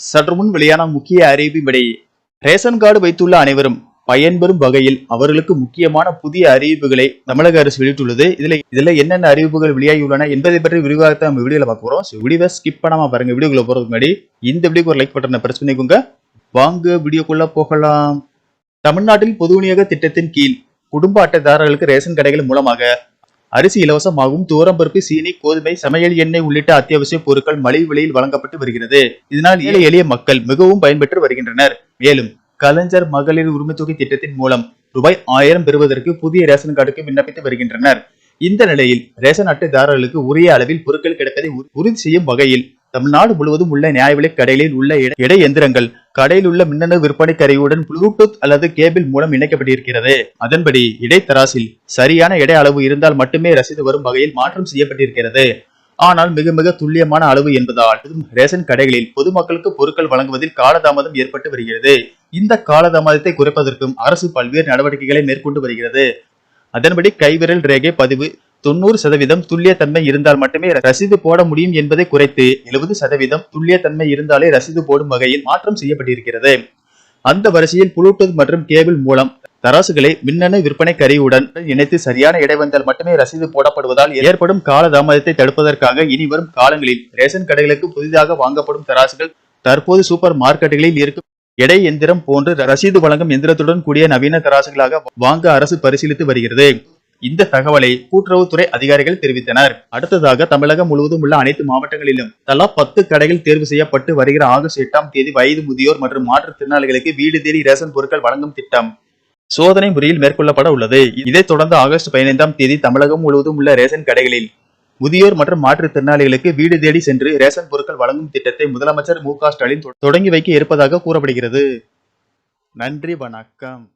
சற்று முன் வெளியான முக்கிய அறிவிப்பிடையே ரேஷன் கார்டு வைத்துள்ள அனைவரும் பயன்பெறும் வகையில் அவர்களுக்கு முக்கியமான புதிய அறிவிப்புகளை தமிழக அரசு வெளியிட்டுள்ளது. இதுல இதுல என்னென்ன அறிவிப்புகள் வெளியாகியுள்ளன என்பதை பற்றி விரிவாக நம்ம வீடியோல பார்க்க போறோம். So, வீடியோவை ஸ்கிப் பண்ணாம பாருங்க வீடியோக்குள்ள போறதுக்கு முன்னாடி இந்த வீடியோக்கு ஒரு லைக் பட்டனை பிரஸ் பண்ணிக்கோங்க. வாங்க வீடியோக்குள்ள போகலாம். தமிழ்நாட்டில் பொது விநியோக திட்டத்தின் கீழ் குடும்ப அட்டைதாரர்களுக்கு ரேஷன் கடைகள் மூலமாக அரிசி இலவசமாகவும் துவரம்பருப்பு சீனி கோதுமை சமையல் எண்ணெய் உள்ளிட்ட அத்தியாவசிய பொருட்கள் மலிவு விலையில் வழங்கப்பட்டு வருகிறது. இதனால் ஏழை எளிய மக்கள் மிகவும் பயன்பெற்று வருகின்றனர். மேலும் கலைஞர் மகளிர் உரிமை தொகை திட்டத்தின் மூலம் ரூபாய் ஆயிரம் பெறுவதற்கு புதிய ரேஷன் கார்டுக்கு விண்ணப்பித்து வருகின்றனர். இந்த நிலையில் ரேஷன் அட்டைதாரர்களுக்கு உரிய அளவில் பொருட்கள் கிடைப்பதை உறுதி செய்யும் வகையில் தமிழ்நாடு முழுவதும் உள்ள நியாய விலைக் கடைகளில் உள்ள இடை- எந்திரங்கள் கடையில் உள்ள மின்னணு விற்பனை கருவியுடன் ப்ளூடூத் அல்லது கேபிள் மூலம் இணைக்கப்பட்டிருக்கிறது. அதன்படி இடைத்தராசில் சரியான இடை அளவு இருந்தால் மட்டுமே ரசீது வரும் வகையில் மாற்றம் செய்யப்பட்டிருக்கிறது. ஆனால் மிக மிக துல்லியமான அளவு என்பதால் ரேஷன் கடைகளில் பொதுமக்களுக்கு பொருட்கள் வழங்குவதில் காலதாமதம் ஏற்பட்டு வருகிறது. இந்த காலதாமதத்தை குறைப்பதற்கும் அரசு பல்வேறு நடவடிக்கைகளை மேற்கொண்டு வருகிறது. அதன்படி கைவிரல் ரேகை பதிவு தொண்ணூறு சதவீதம் துல்லியத்தன்மை இருந்தால் மட்டுமே ரசீது போட முடியும் என்பதை குறைத்து எழுபது சதவீதம் துல்லியத்தன்மை இருந்தாலே ரசீது போடும் வகையில் மாற்றம் செய்யப்பட்டிருக்கிறது. அந்த வரிசையில் புளூடூத் மற்றும் கேபிள் மூலம் தராசுகளை மின்னணு விற்பனை கருவியுடன் இணைத்து சரியான இடைவந்தால் மட்டுமே ரசீது போடப்படுவதால் ஏற்படும் காலதாமதத்தை தடுப்பதற்காக இனி வரும் காலங்களில் ரேஷன் கடைகளுக்கு புதிதாக வாங்கப்படும் தராசுகள் தற்போது சூப்பர் மார்க்கெட்டுகளில் இருக்கும். எடை எந்திரம் போன்று ரசீது வழங்கும் எந்திரத்துடன் கூடிய நவீன தராசுகளாக வாங்க அரசு பரிசீலித்து வருகிறது. இந்த தகவலை கூட்டுறவுத்துறை அதிகாரிகள் தெரிவித்தனர். அடுத்ததாக தமிழகம் முழுவதும் உள்ள அனைத்து மாவட்டங்களிலும் தலா பத்து கடைகள் தேர்வு செய்யப்பட்டு வருகிற ஆகஸ்ட் எட்டாம் தேதி வயது முதியோர் மற்றும் மாற்றுத்திறனாளிகளுக்கு வீடு தேடி ரேஷன் பொருட்கள் வழங்கும் திட்டம் சோதனை முறையில் மேற்கொள்ளப்பட உள்ளது. இதைத் தொடர்ந்து ஆகஸ்ட் பதினைந்தாம் தேதி தமிழகம் முழுவதும் உள்ள ரேஷன் கடைகளில் முதியோர் மற்றும் மாற்றுத்திறனாளிகளுக்கு வீடு தேடி சென்று ரேஷன் பொருட்கள் வழங்கும் திட்டத்தை முதலமைச்சர் மு க ஸ்டாலின் தொடங்கி வைக்க இருப்பதாக கூறப்படுகிறது. நன்றி வணக்கம்.